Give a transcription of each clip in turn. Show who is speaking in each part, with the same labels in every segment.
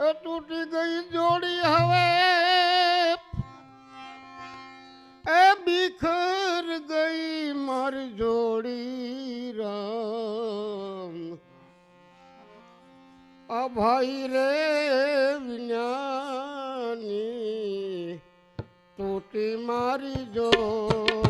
Speaker 1: એ તૂટી ગઈ જોડી હવે. એ બિખર ગઈ મારી જોડી રામ અભાઈ રે વિજ્ઞાની તૂટી મારી જોડી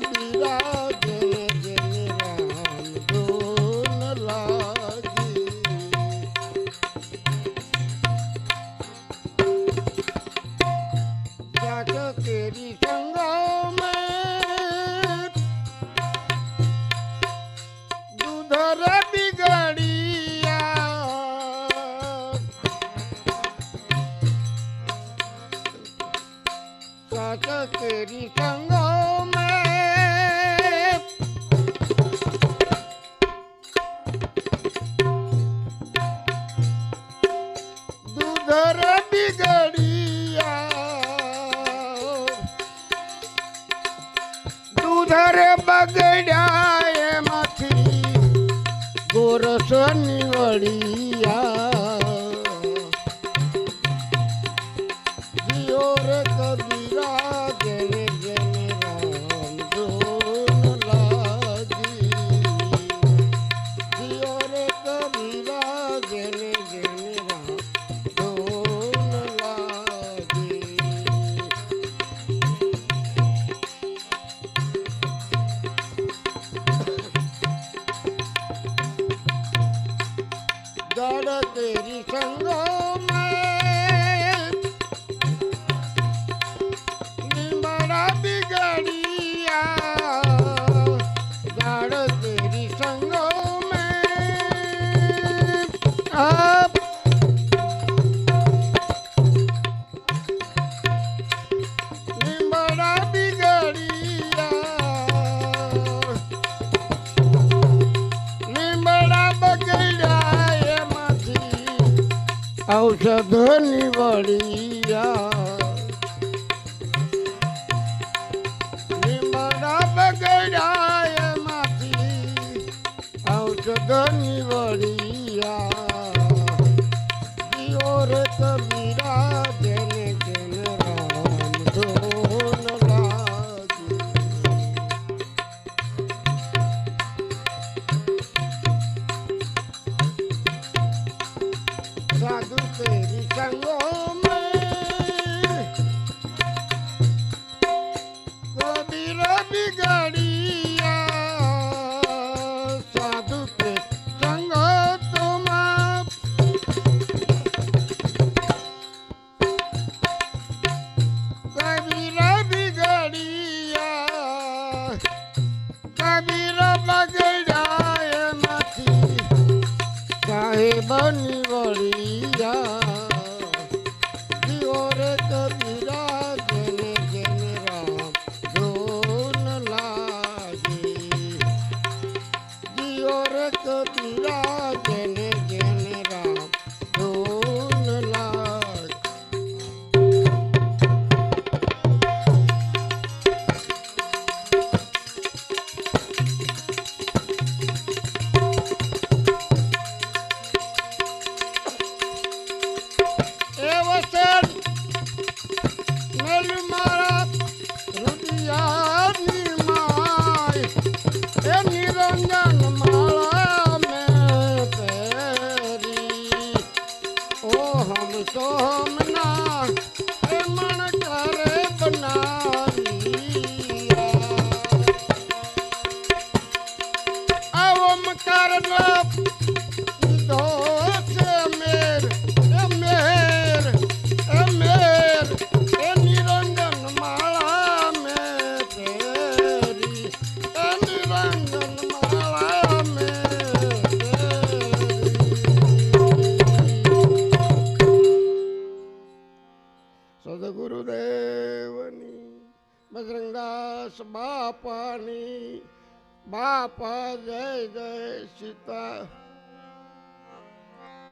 Speaker 1: રે not love. 65.